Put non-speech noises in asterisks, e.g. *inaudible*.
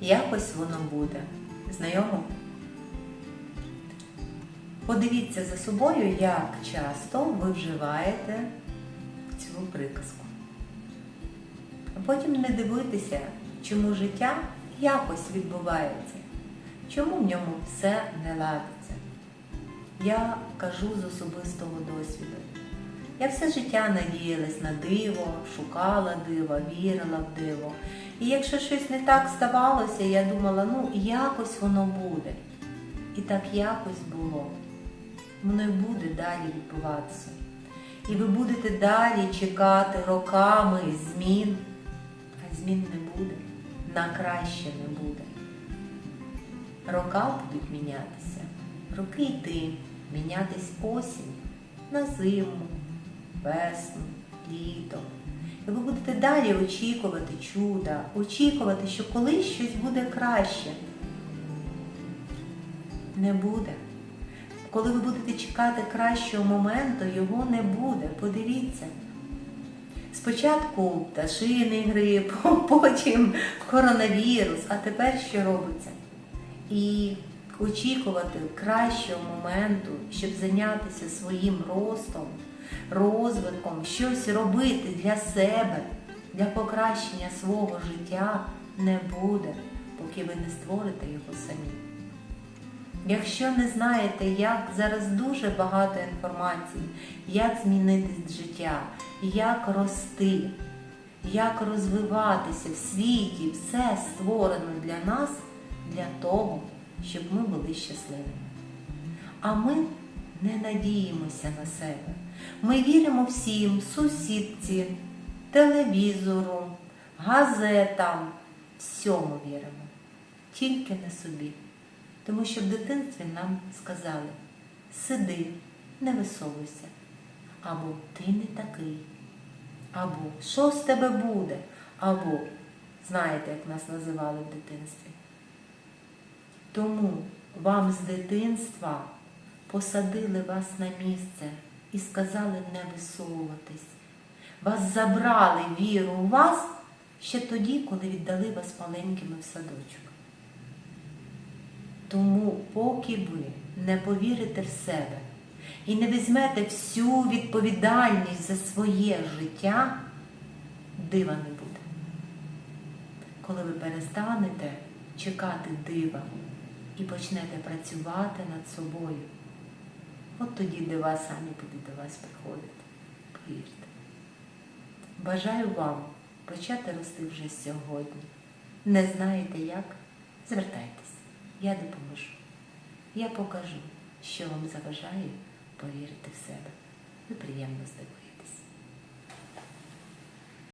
якось воно буде. Знайомо? Подивіться за собою, як часто ви вживаєте цю приказку. А потім не дивитися, чому життя якось відбувається, чому в ньому все не ладиться. Я кажу з особистого досвіду. Я все життя надіялась на диво, шукала дива, вірила в диво. І якщо щось не так ставалося, я думала, ну якось воно буде. І так якось було. Воно й буде далі відбуватися. І ви будете далі чекати роками змін, а змін не буде, на краще не буде. Рока будуть мінятися, роки йти, мінятись осінь на зиму, весну, літо. І ви будете далі очікувати чуда, очікувати, що колись щось буде краще. Не буде. Коли ви будете чекати кращого моменту, його не буде. Подивіться. Спочатку пташиний грип, *laughs* потім коронавірус, а тепер що робиться? І очікувати кращого моменту, щоб зайнятися своїм ростом, розвитком, щось робити для себе, для покращення свого життя не буде, поки ви не створите його самі. Якщо не знаєте, як зараз дуже багато інформації, як змінити життя, як рости, як розвиватися в світі, все створено для нас, для того, щоб ми були щасливими. А ми не надіємося на себе. Ми віримо всім, сусідці, телевізору, газетам, всьому віримо, тільки не собі. Тому що в дитинстві нам сказали сиди, не висовуйся, або ти не такий, або що з тебе буде, або знаєте, як нас називали в дитинстві. Тому вам з дитинства посадили вас на місце і сказали не висовуватись. Вас забрали віру у вас ще тоді, коли віддали вас маленькими в садочок. Тому, поки ви не повірите в себе і не візьмете всю відповідальність за своє життя, дива не буде. Коли ви перестанете чекати дива і почнете працювати над собою, от тоді дива самі будуть до вас приходити. Повірте. Бажаю вам почати рости вже сьогодні. Не знаєте як? Звертайтесь. Я допоможу. Я покажу, що вам заважає повірити в себе. Ви приємно здивуєтесь.